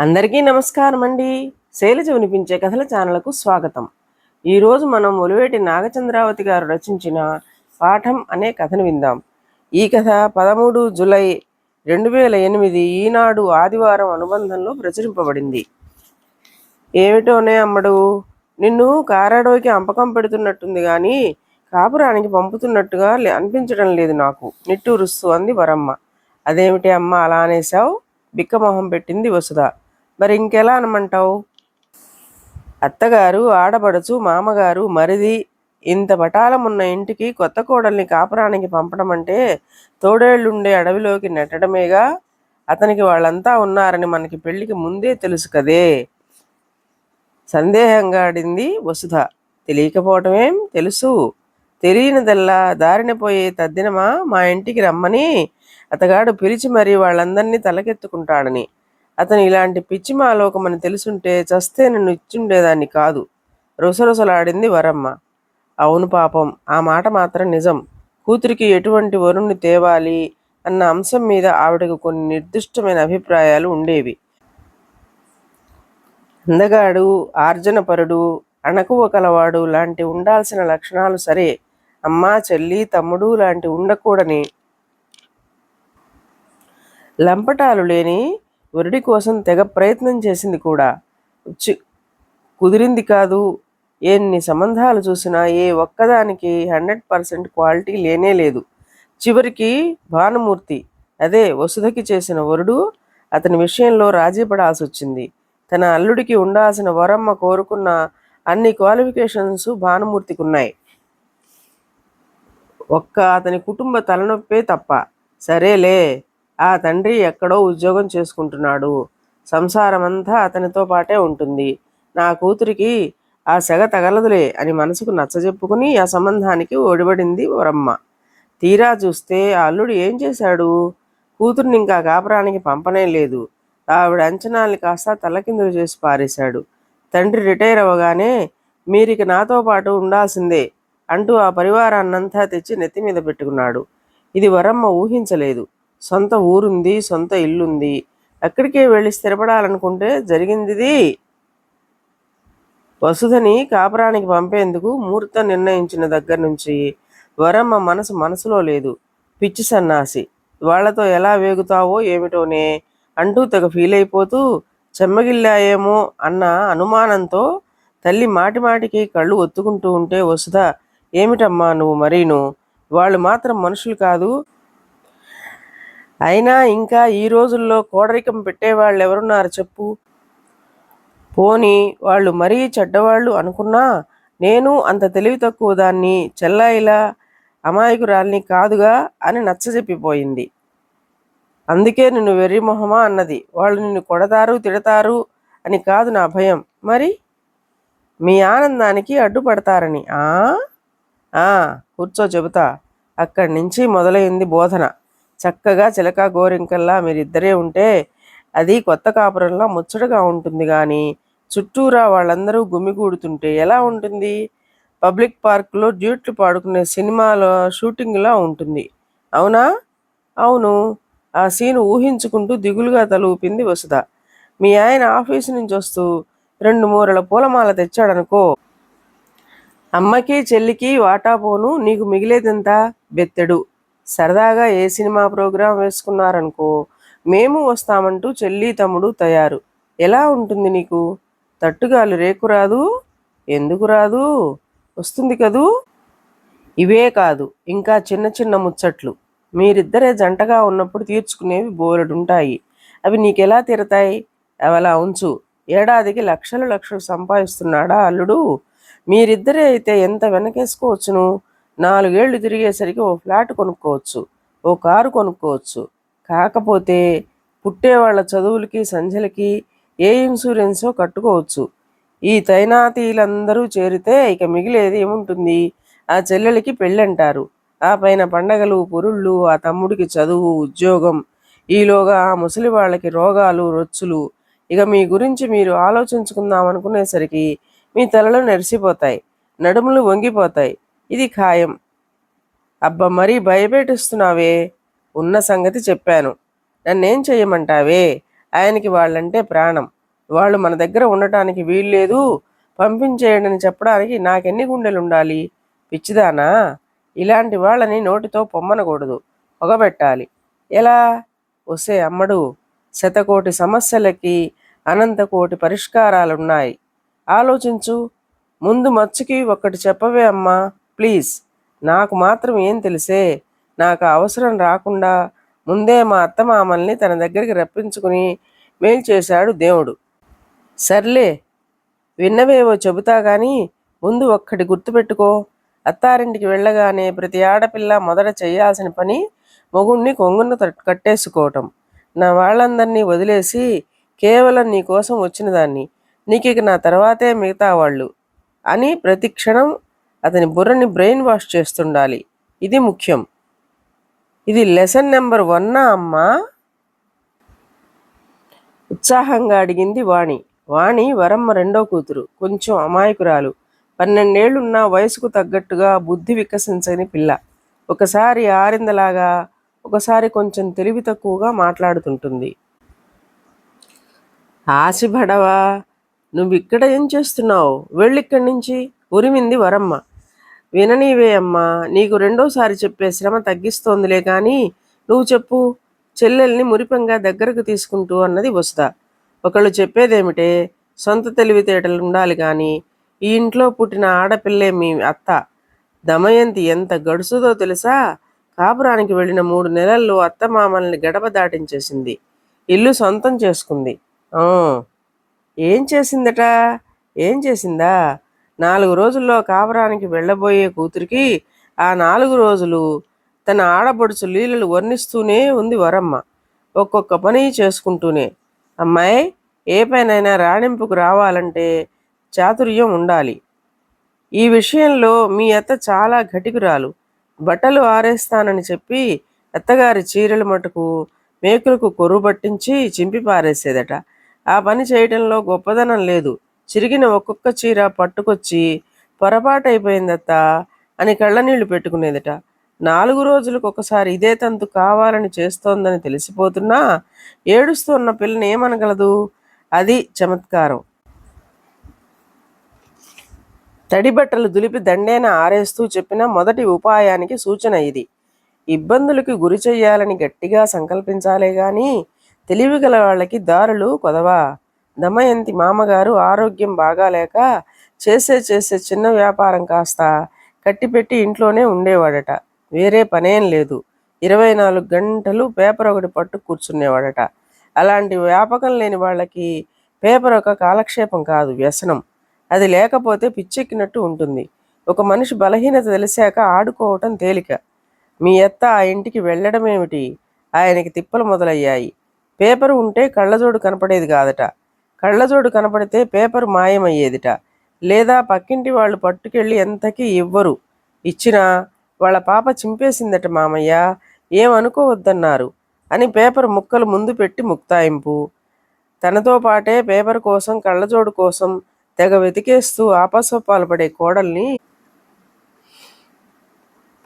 అందరికీ నమస్కారం అండి శైలజ వినిపించే కథల ఛానల్కు స్వాగతం. ఈరోజు మనం ఒలివేటి నాగచంద్రావతి గారు రచించిన పాఠం అనే కథను విందాం. ఈ కథ పదమూడు జులై రెండు వేల ఎనిమిది ఈనాడు ఆదివారం అనుబంధంలో ప్రచురింపబడింది. ఏమిటోనే అమ్మడు? నిన్ను కారాడోకి అంపకం పెడుతున్నట్టుంది కానీ కాపురానికి పంపుతున్నట్టుగా లే- అనిపించడం లేదు నాకు. నిట్టూరుస్తూ అంది వరమ్మ. అదేమిటి అమ్మ అలా అనేశావు? బిక్కమొహం పెట్టింది వసుధ. మరి ఇంకెలా అనమంటావు? అత్తగారు ఆడబడుచు మామగారు మరిది ఇంత పటాలం ఉన్న ఇంటికి కొత్త కోడల్ని కాపురానికి పంపడం అంటే తోడేళ్ళుండే అడవిలోకి నెట్టడమేగా? అతనికి వాళ్ళంతా ఉన్నారని మనకి పెళ్ళికి ముందే తెలుసు కదే. సందేహంగా అడింది వసుధ. తెలియకపోవటమేం తెలుసు? తెలియనిదల్లా దారిన పోయే తద్దినమా మా ఇంటికి రమ్మని? అతగాడు పిలిచి మరీ వాళ్ళందరినీ తలకెత్తుకుంటాడని. అతను ఇలాంటి పిచ్చి మాలోకమని తెలుసుంటే చస్తే నన్ను ఇచ్చుండేదాన్ని కాదు. రుసరుసలాడింది వరమ్మ. అవును పాపం ఆ మాట మాత్రం నిజం. కూతురికి ఎటువంటి వరుణ్ణి తేవాలి అన్న అంశం మీద ఆవిడకు కొన్ని నిర్దిష్టమైన అభిప్రాయాలు ఉండేవి. అందగాడు ఆర్జనపరుడు అణకువ కలవాడు లాంటి ఉండాల్సిన లక్షణాలు సరే. అమ్మ చెల్లి తమ్ముడు లాంటి ఉండకూడని లంపటాలు లేని వరుడి కోసం తెగ ప్రయత్నం చేసింది కూడా. చి కుదిరింది కాదు. ఎన్ని సంబంధాలు చూసినా ఏ ఒక్కదానికి హండ్రెడ్ పర్సెంట్ క్వాలిటీ లేనే లేదు. చివరికి భానుమూర్తి అదే వసుధకి చేసిన వరుడు అతని విషయంలో రాజీ పడాల్సి వచ్చింది. తన అల్లుడికి ఉండాల్సిన వరమ్మ కోరుకున్న అన్ని క్వాలిఫికేషన్స్ భానుమూర్తికి ఉన్నాయి ఒక్క అతని కుటుంబ తలనొప్పే తప్ప. సరేలే. ఆ తండ్రి ఎక్కడో ఉద్యోగం చేసుకుంటున్నాడు. సంసారమంతా అతనితో పాటే ఉంటుంది. నా కూతురికి ఆ సెగ తగలదులే అని మనసుకు నచ్చజెప్పుకుని ఆ సంబంధానికి ఓడిపడింది వరమ్మ. తీరా చూస్తే ఆ అల్లుడు ఏం చేశాడు? కూతుర్ని ఇంకా కాపురానికి పంపనే లేదు. ఆవిడ అంచనాల్ని కాస్త తలకిందులు చేసి పారేశాడు. తండ్రి రిటైర్ అవ్వగానే మీరిక నాతో పాటు ఉండాల్సిందే అంటూ ఆ పరివారాన్నంతా తెచ్చి నెత్తి మీద పెట్టుకున్నాడు. ఇది వరమ్మ ఊహించలేదు. సొంత ఊరుంది సొంత ఇల్లుంది. అక్కడికే వెళ్ళి స్థిరపడాలనుకుంటే జరిగిందిది. వసుధని కాపురానికి పంపేందుకు ముహూర్తం నిర్ణయించిన దగ్గర నుంచి వరమ్మ మనసు మనసులో లేదు. పిచ్చి సన్నాసి వాళ్ళతో ఎలా వేగుతావో ఏమిటోనే అంటూ తెగ ఫీల్ అయిపోతూ చెమ్మగిల్లాయేమో అన్న అనుమానంతో తల్లి మాటిమాటికి కళ్ళు ఒత్తుకుంటూ ఉంటే వసుధ ఏమిటమ్మా నువ్వు మరీను? వాళ్ళు మాత్రం మనుషులు కాదు. అయినా ఇంకా ఈ రోజుల్లో కోడరికం పెట్టేవాళ్ళు ఎవరున్నారు చెప్పు? పోని వాళ్ళు మరీ చెడ్డవాళ్ళు అనుకున్నా నేను అంత తెలివి తక్కువ దాన్ని చెల్లాయిలా అమాయకురాల్ని కాదుగా అని నచ్చజెప్పిపోయింది. అందుకే నిన్ను వెర్రి మొహమా అన్నది. వాళ్ళు నిన్ను కొడతారు తిడతారు అని కాదు నా భయం. మరి? మీ ఆనందానికి అడ్డుపడతారని. ఆ? ఆ కూర్చో చెబుతా. అక్కడి నుంచి మొదలైంది బోధన. చక్కగా చిలక గోరింకల్లా మీరిద్దరే ఉంటే అది కొత్త కాపురంలా ముచ్చటగా ఉంటుంది కానీ చుట్టూరా వాళ్ళందరూ గుమిగూడుతుంటే ఎలా ఉంటుంది? పబ్లిక్ పార్కులో డ్యూట్లు పాడుకునే సినిమాలో షూటింగ్లా ఉంటుంది. అవునా? అవును. ఆ సీన్ ఊహించుకుంటూ దిగులుగా తలూపింది వసుధ. మీ ఆయన ఆఫీసు నుంచి వస్తూ రెండు మూరల పూలమాల తెచ్చాడనుకో. అమ్మకి చెల్లికి వాటా పోను నీకు మిగిలేదంతా బెత్తెడు. సరదాగా ఏ సినిమా ప్రోగ్రాం వేసుకున్నారనుకో మేము వస్తామంటూ చెల్లి తమ్ముడు తయారు. ఎలా ఉంటుంది నీకు? తట్టుగాలు రేకు రాదు? ఎందుకు రాదు? వస్తుంది కదూ? ఇవే కాదు ఇంకా చిన్న చిన్న ముచ్చట్లు. మీరిద్దరే జంటగా ఉన్నప్పుడు తీర్చుకునేవి బోలెడుంటాయి. అవి నీకెలా తీరతాయి? అవలా ఉంచు. ఏడాదికి లక్షలు లక్షలు సంపాదిస్తున్నాడా అల్లుడు? మీరిద్దరే అయితే ఎంత వెనకేసుకోవచ్చును? నాలుగేళ్ళు తిరిగేసరికి ఓ ఫ్లాట్ కొనుక్కోవచ్చు ఓ కారు కొనుక్కోవచ్చు. కాకపోతే పుట్టేవాళ్ళ చదువులకి సంధ్యలకి ఏ ఇన్సూరెన్సో కట్టుకోవచ్చు. ఈ తైనాతీలందరూ చేరితే ఇక మిగిలేది ఏముంటుంది? ఆ చెల్లెలకి పెళ్ళంటారు. ఆ పైన పండగలు పురుళ్ళు ఆ తమ్ముడికి చదువు ఉద్యోగం. ఈలోగా ఆ ముసలి వాళ్ళకి రోగాలు రొచ్చులు. ఇక మీ గురించి మీరు ఆలోచించుకుందాం అనుకునేసరికి మీ తలలో నెరిసిపోతాయి నడుములు వంగిపోతాయి. ఇది ఖాయం. అబ్బా మరీ భయపెట్టిస్తున్నావే? ఉన్న సంగతి చెప్పాను. నన్నేం చేయమంటావే? ఆయనకి వాళ్ళంటే ప్రాణం. వాళ్ళు మన దగ్గర ఉండటానికి వీల్లేదు. పంపించేయండి చెప్పడానికి నాకెన్ని గుండెలు ఉండాలి పిచ్చిదానా? ఇలాంటి వాళ్ళని నోటితో పొమ్మనకూడదు. పొగబెట్టాలి. ఎలా? వస్తే అమ్మడు శతకోటి సమస్యలకి అనంతకోటి పరిష్కారాలున్నాయి. ఆలోచించు. ముందు మచ్చుకి ఒక్కటి చెప్పవే అమ్మా. ప్లీజ్. నాకు మాత్రం ఏం తెలిసే? నాకు అవసరం రాకుండా ముందే మా అత్త మామల్ని తన దగ్గరికి రప్పించుకుని మేలు చేశాడు దేవుడు. సర్లే విన్నవేవో చెబుతా కానీ ముందు ఒక్కటి గుర్తుపెట్టుకో. అత్తారింటికి వెళ్ళగానే ప్రతి ఆడపిల్ల మొదట చేయాల్సిన పని మొగుణ్ణి కొంగును కట్టేసుకోవటం. నా వాళ్ళందరినీ వదిలేసి కేవలం నీ కోసం వచ్చిన దాన్ని. నీకిక నా తర్వాతే మిగతా వాళ్ళు అని ప్రతి క్షణం అతని బుర్రని బ్రెయిన్ వాష్ చేస్తుండాలి. ఇది ముఖ్యం. ఇది లెసన్ నెంబర్ వన్నా అమ్మా. ఉత్సాహంగా అడిగింది వాణి. వాణి వరమ్మ రెండో కూతురు. కొంచెం అమాయకురాలు. పన్నెండేళ్ళున్న వయసుకు తగ్గట్టుగా బుద్ధి వికసించని పిల్ల. ఒకసారి ఆరిందలాగా ఒకసారి కొంచెం తెలివి తక్కువగా మాట్లాడుతుంటుంది. ఆశిభడవా నువ్వు ఇక్కడ ఏం చేస్తున్నావు? వెళ్ళిక్కడి నుంచి ఉరిమింది వరమ్మ. విననీవే అమ్మా. నీకు రెండోసారి చెప్పే శ్రమ తగ్గిస్తోందిలే కానీ నువ్వు చెప్పు. చెల్లెల్ని మురిపంగా దగ్గరకు తీసుకుంటూ అన్నది వస్తా ఒకళ్ళు చెప్పేదేమిటే సొంత తెలివితేటలు ఉండాలి కానీ ఈ ఇంట్లో పుట్టిన ఆడపిల్లే మీ అత్త. దమయంతి ఎంత గడుసుదో తెలుసా? కాపురానికి వెళ్ళిన మూడు నెలల్లో అత్త మామల్ని గడప దాటించేసింది. ఇల్లు సొంతం చేసుకుంది. ఏం చేసిందట? ఏం చేసిందా? నాలుగు రోజుల్లో కాపురానికి వెళ్ళబోయే కూతురికి ఆ నాలుగు రోజులు తన ఆడపడుచు లీలలు వర్ణిస్తూనే ఉంది వరమ్మ. ఒక్కొక్క పని చేసుకుంటూనే. అమ్మాయి ఏ పైనైనా రాణింపుకు రావాలంటే చాతుర్యం ఉండాలి. ఈ విషయంలో మీ అత్త చాలా ఘటికురాలు. బట్టలు ఆరేస్తానని చెప్పి అత్తగారి చీరల మటుకు మేకులకు కొరువు పట్టించి చింపి పారేసేదట. ఆ పని చేయటంలో గొప్పదనం లేదు. చిరిగిన ఒక్కొక్క చీర పట్టుకొచ్చి పొరపాటైపోయిందత్త అని కళ్ళనీళ్ళు పెట్టుకునేదట. నాలుగు రోజులకు ఒకసారి ఇదే తంతు కావాలని చేస్తోందని తెలిసిపోతున్నా ఏడుస్తున్న పిల్లని ఏమనగలదు? అది చమత్కారం. తడి బట్టలు దులిపి దండేన ఆరేస్తూ చెప్పిన మొదటి ఉపాయానికి సూచన ఇది. ఇబ్బందులకి గురి చెయ్యాలని గట్టిగా సంకల్పించాలే గాని తెలివిగల వాళ్ళకి దారులు కొదవా? దమయంతి మామగారు ఆరోగ్యం బాగాలేక చేసే చేసే చిన్న వ్యాపారం కాస్త కట్టిపెట్టి ఇంట్లోనే ఉండేవాడట. వేరే పనేం లేదు. ఇరవై నాలుగు గంటలు పేపర్ ఒకటి పట్టు కూర్చునేవాడట. అలాంటి వ్యాపకం లేని వాళ్ళకి పేపర్ ఒక కాలక్షేపం కాదు వ్యసనం. అది లేకపోతే పిచ్చెక్కినట్టు ఉంటుంది. ఒక మనిషి బలహీనత తెలిసాక ఆడుకోవటం తేలిక. మీ ఎత్త ఆ ఇంటికి వెళ్ళడమేమిటి? ఆయనకి తిప్పలు మొదలయ్యాయి. పేపరు ఉంటే కళ్ళజోడు కనపడేది కాదట. కళ్ళజోడు కనపడితే పేపర్ మాయమయ్యేదిట. లేదా పక్కింటి వాళ్ళు పట్టుకెళ్ళి ఎంతకీ ఇవ్వరు. ఇచ్చినా వాళ్ళ పాప చింపేసిందట మామయ్య. ఏమనుకోవద్దన్నారు. అని పేపర్ ముక్కలు ముందు పెట్టి ముక్తాయింపు. తనతో పాటే పేపర్ కోసం కళ్ళజోడు కోసం తెగ వెతికేస్తూ ఆపసోపాలు పడే కోడల్ని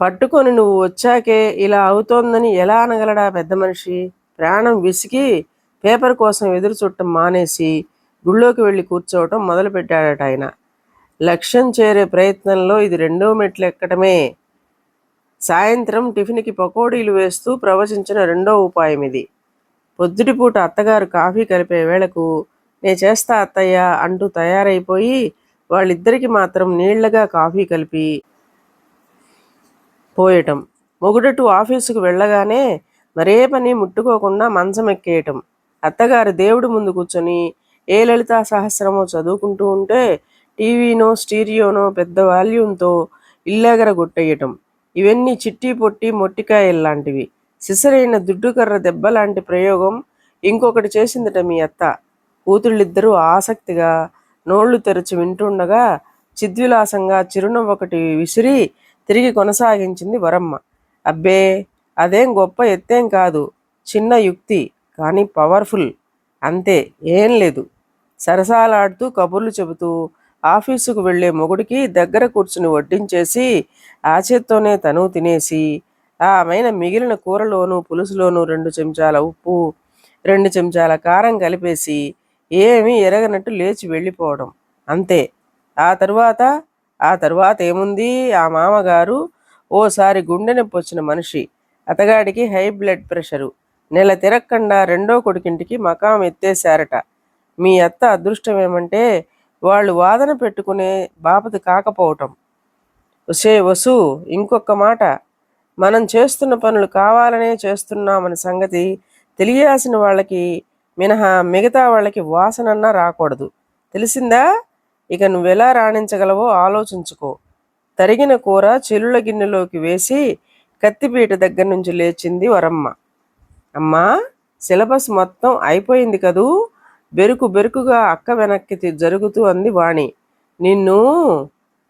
పట్టుకొని నువ్వు వచ్చాకే ఇలా అవుతోందని ఎలా అనగలడా పెద్ద మనిషి? ప్రాణం విసిగి పేపర్ కోసం ఎదురు చుట్టం మానేసి గుళ్ళోకి వెళ్ళి కూర్చోవటం మొదలుపెట్టాడట ఆయన. లక్ష్యం చేరే ప్రయత్నంలో ఇది రెండో మెట్లు ఎక్కడమే సాయంత్రం టిఫిన్కి పకోడీలు వేస్తూ ప్రవచించిన రెండో ఉపాయం ఇది. పొద్దుటిపూట అత్తగారు కాఫీ కలిపే వేళకు నే చేస్తా అత్తయ్య అంటూ తయారైపోయి వాళ్ళిద్దరికి మాత్రం నీళ్ళగా కాఫీ కలిపి పోయటం. మొగుడటు ఆఫీసుకు వెళ్ళగానే మరే పని ముట్టుకోకుండా మంచం ఎక్కేయటం అత్తగారు దేవుడి ముందు కూర్చొని ఏ లలితా సహస్రమో చదువుకుంటూ ఉంటే టీవీనో స్టీరియోనో పెద్ద వాల్యూమ్తో ఇల్లాగర గుట్టేయటం ఇవన్నీ చిట్టి పొట్టి మొట్టికాయల్లాంటివి. సిసరైన దుడ్డుకర్ర దెబ్బ లాంటి ప్రయోగం ఇంకొకటి చేసిందట మీ అత్త. కూతుళ్ళిద్దరూ ఆసక్తిగా నోళ్ళు తెరచి వింటుండగా చిద్విలాసంగా చిరునవ్వు ఒకటి విసిరి తిరిగి కొనసాగించింది వరమ్మ. అబ్బే అదేం గొప్ప ఎత్తేం కాదు. చిన్న యుక్తి. కానీ పవర్ఫుల్. అంతే ఏం లేదు. సరసాలాడుతూ కబుర్లు చెబుతూ ఆఫీసుకు వెళ్ళే మొగుడికి దగ్గర కూర్చుని వడ్డించేసి ఆ చేత్తోనే తను తినేసి ఆమెన మిగిలిన కూరలోనూ పులుసులోనూ రెండు చెంచాల ఉప్పు రెండు చెంచాల కారం కలిపేసి ఏమీ ఎరగనట్టు లేచి వెళ్ళిపోవడం. అంతే. ఆ తరువాత ఆ తరువాత ఏముంది? ఆ మామగారు ఓసారి గుండె నొప్పి వచ్చిన మనిషి. అతగాడికి హై బ్లడ్ ప్రెషరు. నెల తిరక్కుండా రెండో కొడుకింటికి మకాం ఎత్తేశారట. మీ అత్త అదృష్టం ఏమంటే వాళ్ళు వాదన పెట్టుకునే బాపతి కాకపోవటం. వసే వసు ఇంకొక మాట. మనం చేస్తున్న పనులు కావాలనే చేస్తున్నామన్న సంగతి తెలియాల్సిన వాళ్ళకి మినహా మిగతా వాళ్ళకి వాసనన్నా రాకూడదు. తెలిసిందా? ఇక నువ్వెలా రాణించగలవో ఆలోచించుకో. తరిగిన కూర చెల్లుల గిన్నెలోకి వేసి కత్తిపీట దగ్గర నుంచి లేచింది వరమ్మ. అమ్మా సిలబస్ మొత్తం అయిపోయింది కదూ? బెరుకు బెరుకుగా అక్క వెనక్కి జరుగుతూ అంది వాణి. నిన్ను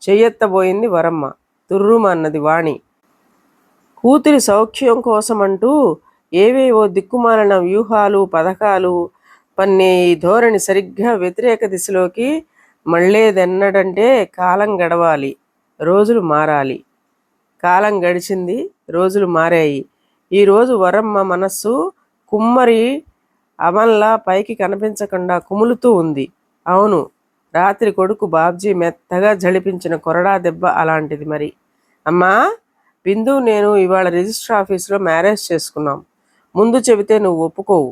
చెయ్యెత్తబోయింది వరమ్మ. తుర్రుమన్నది వాణి. కూతురి సౌఖ్యం కోసమంటూ ఏవేవో దిక్కుమాలిన వ్యూహాలు పథకాలు పన్నే ఈ ధోరణి సరిగ్గా వ్యతిరేక దిశలోకి మళ్ళేదెన్నడంటే కాలం గడవాలి రోజులు మారాలి. కాలం గడిచింది రోజులు మారాయి. ఈరోజు వరమ్మ మనస్సు కుమ్మరి అమల్లా పైకి కనిపించకుండా కుములుతూ ఉంది. అవును రాత్రి కొడుకు బాబ్జీ మెత్తగా జడిపించిన కొరడా దెబ్బ అలాంటిది మరి. అమ్మా బిందు నేను ఇవాళ రిజిస్టర్ ఆఫీసులో మ్యారేజ్ చేసుకున్నాం. ముందు చెబితే నువ్వు ఒప్పుకోవు.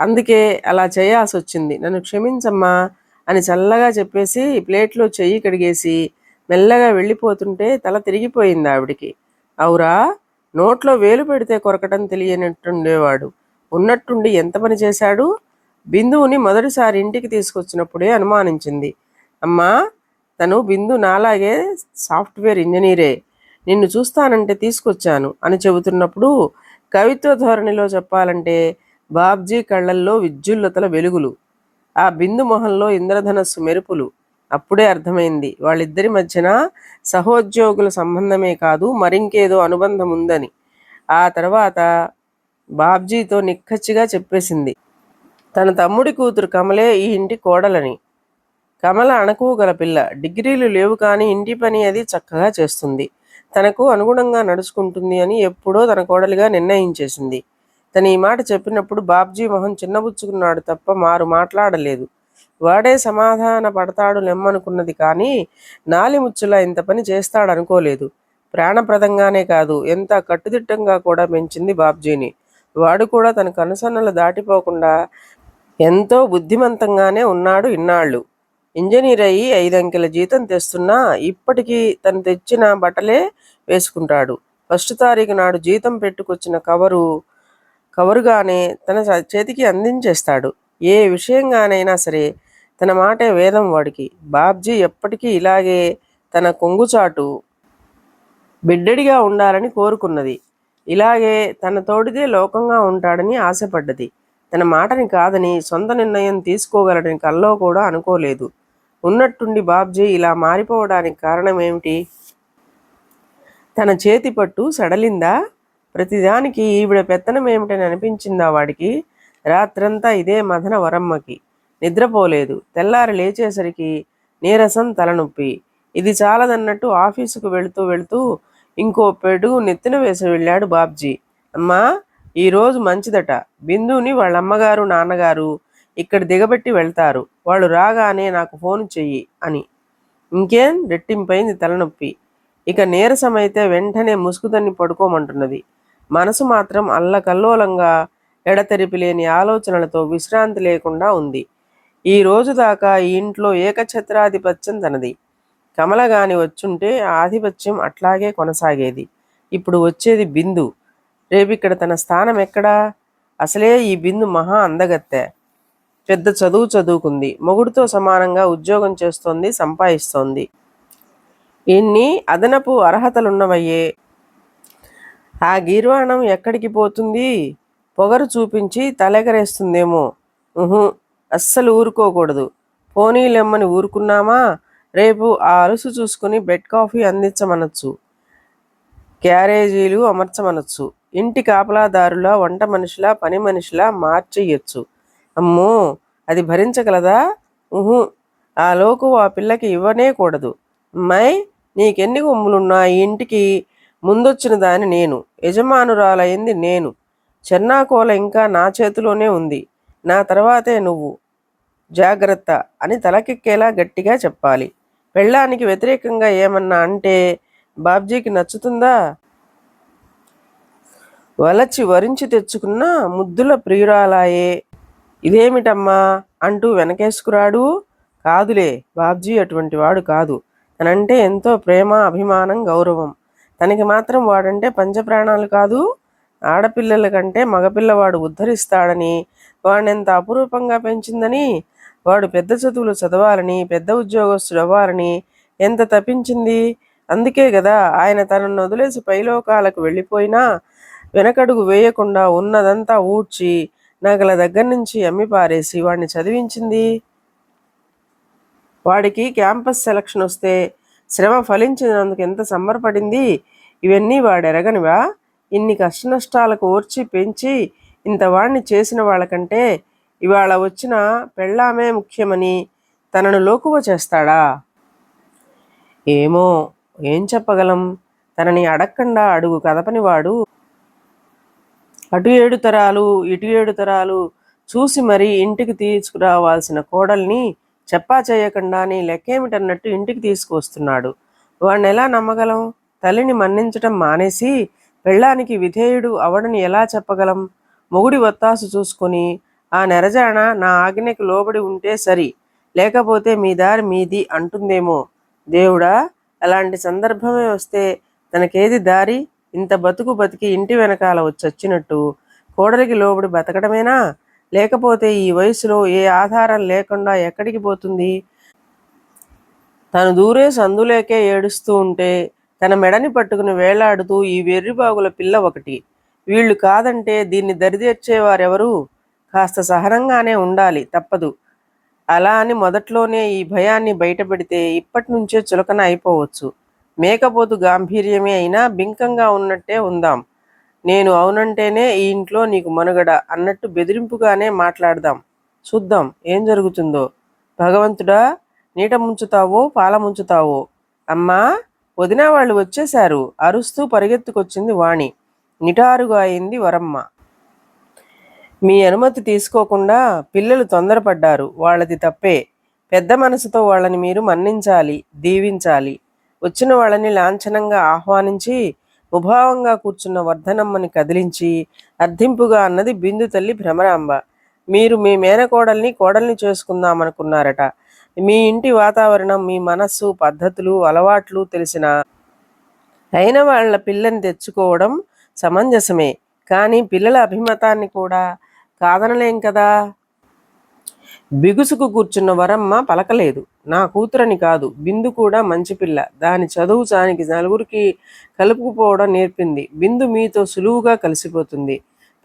అందుకే అలా చేయాల్సి వచ్చింది నన్ను క్షమించమ్మా అని చల్లగా చెప్పేసి ప్లేట్లో చెయ్యి కడిగేసి మెల్లగా వెళ్ళిపోతుంటే తల తిరిగిపోయింది ఆవిడికి. అవురా నోట్లో వేలు పెడితే కొరకటం తెలియనట్టుండేవాడు. ఉన్నట్టుండి ఎంత పని చేశాడు? బిందువుని మొదటిసారి ఇంటికి తీసుకొచ్చినప్పుడే అనుమానించింది. అమ్మా తను బిందు నాలాగే సాఫ్ట్వేర్ ఇంజనీరే. నిన్ను చూస్తానంటే తీసుకొచ్చాను అని చెబుతున్నప్పుడు కవిత్వ ధోరణిలో చెప్పాలంటే బాబ్జీ కళ్ళల్లో విద్యుల్లతల వెలుగులు. ఆ బిందు మొహంలో ఇంద్రధనస్సు మెరుపులు. అప్పుడే అర్థమైంది. వాళ్ళిద్దరి మధ్యన సహోద్యోగుల సంబంధమే కాదు మరింకేదో అనుబంధం ఉందని. ఆ తర్వాత బాబ్జీతో నిక్కచ్చిగా చెప్పేసింది. తన తమ్ముడి కూతురు కమలే ఈ ఇంటి కోడలని. కమల అణకువ గల పిల్ల. డిగ్రీలు లేవు కానీ ఇంటి పని అది చక్కగా చేస్తుంది. తనకు అనుగుణంగా నడుచుకుంటుంది అని ఎప్పుడో తన కోడలిగా నిర్ణయించేసింది. తను ఈ మాట చెప్పినప్పుడు బాబ్జీ మొహం చిన్నబుచ్చుకున్నాడు తప్ప మారు మాట్లాడలేదు. వాడే సమాధాన పడతాడు లెమ్మనుకున్నది కానీ నాలిముచ్చులా ఇంత పని చేస్తాడనుకోలేదు. ప్రాణప్రదంగానే కాదు ఎంత కట్టుదిట్టంగా కూడా పెంచింది బాబ్జీని. వాడు కూడా తన కనుసన్నలు దాటిపోకుండా ఎంతో బుద్ధిమంతంగానే ఉన్నాడు ఇన్నాళ్ళు. ఇంజనీర్ అయ్యి ఐదంకెల జీతం తెస్తున్నా ఇప్పటికీ తను తెచ్చిన బట్టలే వేసుకుంటాడు. ఫస్ట్ తారీఖు నాడు జీతం పెట్టుకొచ్చిన కవరు కవరుగానే తన చేతికి అందించేస్తాడు. ఏ విషయంగానైనా సరే తన మాటే వేదం వాడికి. బాబ్జీ ఎప్పటికీ ఇలాగే తన కొంగుచాటు బిడ్డడిగా ఉండాలని కోరుకున్నది. ఇలాగే తన తోడిదే లోకంగా ఉంటాడని ఆశపడ్డది. తన మాటని కాదని సొంత నిర్ణయం తీసుకోగలడని కల్లో కూడా అనుకోలేదు. ఉన్నట్టుండి బాబ్జీ ఇలా మారిపోవడానికి కారణం ఏమిటి తన చేతి పట్టు సడలిందా? ప్రతిదానికి ఈవిడ పెత్తనం ఏమిటని అనిపించిందా వాడికి? రాత్రంతా ఇదే మదన వరమ్మకి. నిద్రపోలేదు. తెల్లారి లేచేసరికి నీరసం తలనొప్పి. ఇది చాలదన్నట్టు ఆఫీసుకు వెళుతూ వెళుతూ ఇంకో పెడుగు నెత్తిన వేసి వెళ్ళాడు బాబ్జీ. అమ్మా ఈరోజు మంచిదట. బిందుని వాళ్ళ అమ్మగారు నాన్నగారు ఇక్కడ దిగబెట్టి వెళ్తారు. వాళ్ళు రాగానే నాకు ఫోన్ చెయ్యి అని. ఇంకేం? రెట్టింపైంది తలనొప్పి. ఇక నీరసమైతే వెంటనే ముసుగుతన్ని పడుకోమంటున్నది. మనసు మాత్రం అల్లకల్లోలంగా ఎడతెరిపి లేని ఆలోచనలతో విశ్రాంతి లేకుండా ఉంది. ఈ రోజు దాకా ఈ ఇంట్లో ఏకఛత్రాధిపత్యం తనది. కమలగాని వచ్చుంటే ఆధిపత్యం అట్లాగే కొనసాగేది. ఇప్పుడు వచ్చేది బిందు. రేపిక్కడ తన స్థానం ఎక్కడా? అసలే ఈ బిందు మహా అందగత్తె. పెద్ద చదువు చదువుకుంది. మొగుడుతో సమానంగా ఉద్యోగం చేస్తోంది సంపాదిస్తోంది. ఇన్ని అదనపు అర్హతలున్నవయ్యే? ఆ గీర్వాణం ఎక్కడికి పోతుంది? పొగరు చూపించి తలెగరేస్తుందేమో. ఉహు. అస్సలు ఊరుకోకూడదు. పోనీలెమ్మని ఊరుకున్నామా? రేపు ఆ అలుసు చూసుకుని బెడ్ కాఫీ అందించమనొచ్చు. క్యారేజీలు అమర్చమనొచ్చు. ఇంటి కాపలాదారులా వంట మనిషిలా పని మనిషిలా మార్చేయచ్చు అమ్మో! అది భరించగలదా? ఊహు ఆ లోకు ఆ పిల్లకి ఇవ్వనే కూడదు. అమ్మాయి నీకెన్ని కొమ్ములున్నా ఇంటికి ముందొచ్చిన దాని నేను. యజమానురాలైంది నేను. చెన్నాకోల ఇంకా నా చేతిలోనే ఉంది. నా తర్వాతే నువ్వు. జాగ్రత్త అని తలకెక్కేలా గట్టిగా చెప్పాలి. పెళ్ళానికి వ్యతిరేకంగా ఏమన్నా అంటే బాబ్జీకి నచ్చుతుందా? వలచి వరించి తెచ్చుకున్న ముద్దుల ప్రియురాలాయే. ఇదేమిటమ్మా? అంటూ వెనకేసుకురాడు. కాదులే బాబ్జీ అటువంటి వాడు కాదు. తనంటే ఎంతో ప్రేమ అభిమానం గౌరవం. తనకి మాత్రం వాడంటే పంచప్రాణాలు కాదు. ఆడపిల్లల కంటే మగపిల్లవాడు ఉద్ధరిస్తాడని వాడినెంత అపురూపంగా పెంచిందని వాడు పెద్ద చదువులు చదవాలని పెద్ద ఉద్యోగస్తుడు అవ్వాలని ఎంత తప్పించింది? అందుకే కదా ఆయన తనను వదిలేసి పైలోకాలకు వెళ్ళిపోయినా వెనకడుగు వేయకుండా ఉన్నదంతా ఊడ్చి నగల దగ్గర నుంచి అమ్మి పారేసి వాడిని చదివించింది. వాడికి క్యాంపస్ సెలక్షన్ వస్తే శ్రమ ఫలించినందుకు ఎంత సంబరపడింది? ఇవన్నీ వాడు ఎరగనివా ఇన్ని కష్టనష్టాలకు ఓర్చి పెంచి ఇంత వాడిని చేసిన వాళ్ళకంటే ఇవాళ వచ్చిన పెళ్ళామే ముఖ్యమని తనను లోకువ చేస్తాడా? ఏమో ఏం చెప్పగలం? తనని అడక్కండా అడుగు కదపనివాడు. అటు ఏడు తరాలు ఇటు ఏడు తరాలు చూసి మరీ ఇంటికి తీసుకురావాల్సిన కోడల్ని చెప్పా చేయకుండా నీ లెక్కేమిటన్నట్టు ఇంటికి తీసుకువస్తున్నాడు. వాడిని ఎలా నమ్మగలం? తల్లిని మన్నించటం మానేసి పెళ్ళానికి విధేయుడు అవడని ఎలా చెప్పగలం? మొగుడి వత్తాసు చూసుకొని ఆ నెరజాణ నా ఆజ్ఞకి లోబడి ఉంటే సరి లేకపోతే మీ దారి మీది అంటుందేమో. దేవుడా అలాంటి సందర్భమే వస్తే తనకేది దారి? ఇంత బతుకు బతికి ఇంటి వెనకాల వచ్చొచ్చినట్టు కోడలికి లోబడి బతకడమేనా? లేకపోతే ఈ వయసులో ఏ ఆధారం లేకుండా ఎక్కడికి పోతుంది? తను దూరే సందులేకే ఏడుస్తూ ఉంటే తన మెడని పట్టుకుని వేలాడుతూ ఈ వెర్రిబాగుల పిల్ల ఒకటి. వీళ్ళు కాదంటే దీన్ని దరిదేర్చేవారెవరు? కాస్త సహనంగానే ఉండాలి తప్పదు. అలా అని మొదట్లోనే ఈ భయాన్ని బయటపెడితే ఇప్పటి నుంచే చులకన అయిపోవచ్చు. మేకపోతు గాంభీర్యమే అయినా బింకంగా ఉన్నట్టే ఉందాం. నేను అవునంటేనే ఈ ఇంట్లో నీకు మనుగడ అన్నట్టు బెదిరింపుగానే మాట్లాడదాం. చూద్దాం ఏం జరుగుతుందో. భగవంతుడా నీట ముంచుతావో పాల ముంచుతావో? అమ్మా వదిన వాళ్ళు వచ్చేశారు. అరుస్తూ పరిగెత్తుకొచ్చింది వాణి. నిటారుగా అయింది వరమ్మ. మీ అనుమతి తీసుకోకుండా పిల్లలు తొందరపడ్డారు. వాళ్ళది తప్పే. పెద్ద మనసుతో వాళ్ళని మీరు మన్నించాలి దీవించాలి. వచ్చిన వాళ్ళని లాంఛనంగా ఆహ్వానించి ఉభావంగా కూర్చున్న వర్ధనమ్మని కదిలించి అర్థింపుగా అన్నది బిందు తల్లి భ్రమరాంబ. మీరు మీ మేనకోడల్ని కోడల్ని చేసుకుందామనుకున్నారట. మీ ఇంటి వాతావరణం మీ మనస్సు పద్ధతులు అలవాట్లు తెలిసిన అయిన వాళ్ళ పిల్లని తెచ్చుకోవడం సమంజసమే. కానీ పిల్లల అభిమతాన్ని కూడా కాదనలేం కదా. బిగుసుకు కూర్చున్న వరమ్మ పలకలేదు. నా కూతురని కాదు బిందు కూడా మంచి పిల్ల. దాని చదువు దానికి నలుగురికి కలుపుకుపోవడం నేర్పింది. బిందు మీతో సులువుగా కలిసిపోతుంది.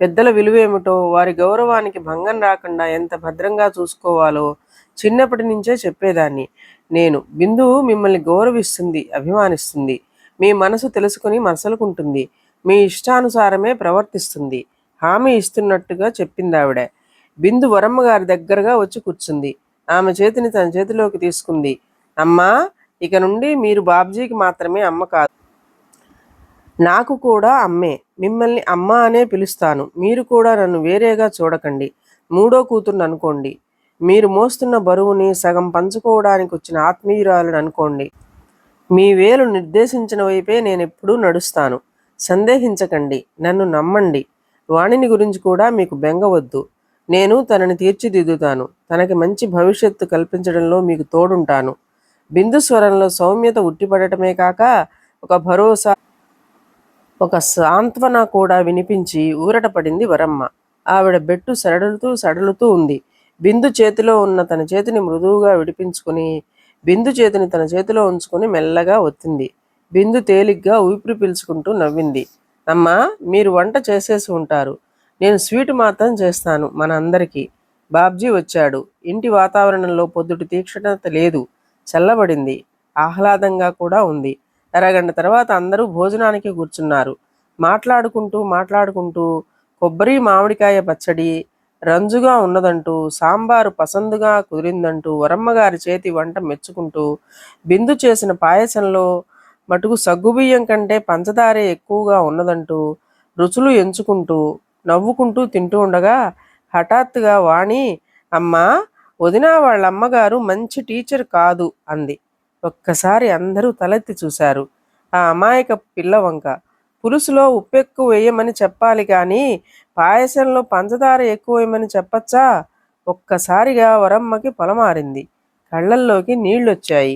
పెద్దల విలువేమిటో వారి గౌరవానికి భంగం రాకుండా ఎంత భద్రంగా చూసుకోవాలో చిన్నప్పటి నుంచే చెప్పేదాన్ని. నేను బిందు మిమ్మల్ని గౌరవిస్తుంది అభిమానిస్తుంది. మీ మనసు తెలుసుకుని మసలుకుంటుంది మీ ఇష్టానుసారమే ప్రవర్తిస్తుంది. హామీ ఇస్తున్నట్టుగా చెప్పింది ఆవిడ బిందు వరమ్మ గారి దగ్గరగా వచ్చి కూర్చుంది. ఆమె చేతిని తన చేతిలోకి తీసుకుంది. అమ్మా ఇక నుండి మీరు బాబ్జీకి మాత్రమే అమ్మ కాదు. నాకు కూడా అమ్మే. మిమ్మల్ని అమ్మ అనే పిలుస్తాను. మీరు కూడా నన్ను వేరేగా చూడకండి. మూడో కూతుర్ని అనుకోండి. మీరు మోస్తున్న బరువుని సగం పంచుకోవడానికి వచ్చిన ఆత్మీయురాలను అనుకోండి. మీ వేలు నిర్దేశించిన వైపే నేను ఎప్పుడూ నడుస్తాను. సందేహించకండి. నన్ను నమ్మండి. వాణిని గురించి కూడా మీకు బెంగవద్దు. నేను తనని తీర్చిదిద్దుతాను. తనకి మంచి భవిష్యత్తు కల్పించడంలో మీకు తోడుంటాను. బిందు స్వరంలో సౌమ్యత ఉట్టిపడటమే కాక ఒక భరోసా ఒక సాంత్వన కూడా వినిపించి ఊరట పడింది వరమ్మ. ఆవిడ బెట్టు సడలుతూ సడలుతూ ఉంది. బిందు చేతిలో ఉన్న తన చేతిని మృదువుగా విడిపించుకుని బిందు చేతిని తన చేతిలో ఉంచుకుని మెల్లగా ఒత్తింది. బిందు తేలిగ్గా ఊపిరి పీల్చుకుంటూ నవ్వింది. అమ్మా మీరు వంట చేసేసి ఉంటారు. నేను స్వీట్ మాత్రం చేస్తాను మన అందరికీ బాబ్జీ వచ్చాడు. ఇంటి వాతావరణంలో పొద్దుటి తీక్షణత లేదు. చల్లబడింది. ఆహ్లాదంగా కూడా ఉంది. అరగంట తర్వాత అందరూ భోజనానికి కూర్చున్నారు. మాట్లాడుకుంటూ మాట్లాడుకుంటూ కొబ్బరి మామిడికాయ పచ్చడి రంజుగా ఉన్నదంటూ సాంబారు పసందుగా కుదిరిందంటూ వరమ్మగారి చేతి వంట మెచ్చుకుంటూ బిందు చేసిన పాయసంలో మటుకు సగ్గుబియ్యం కంటే పంచదారే ఎక్కువగా ఉన్నదంటూ రుచులు ఎంచుకుంటూ నవ్వుకుంటూ తింటూ ఉండగా హఠాత్తుగా వాణి అమ్మా వదిన వాళ్ళ అమ్మగారు మంచి టీచర్ కాదు అంది. ఒక్కసారి అందరూ తలెత్తి చూశారు. ఆ అమాయక పిల్ల వంక. పులుసులో ఉప్పెక్కు వేయమని చెప్పాలి కానీ పాయసంలో పంచదార ఎక్కువ వేయమని చెప్పచ్చా? ఒక్కసారిగా వరమ్మకి పొలమారింది. కళ్ళల్లోకి నీళ్ళొచ్చాయి.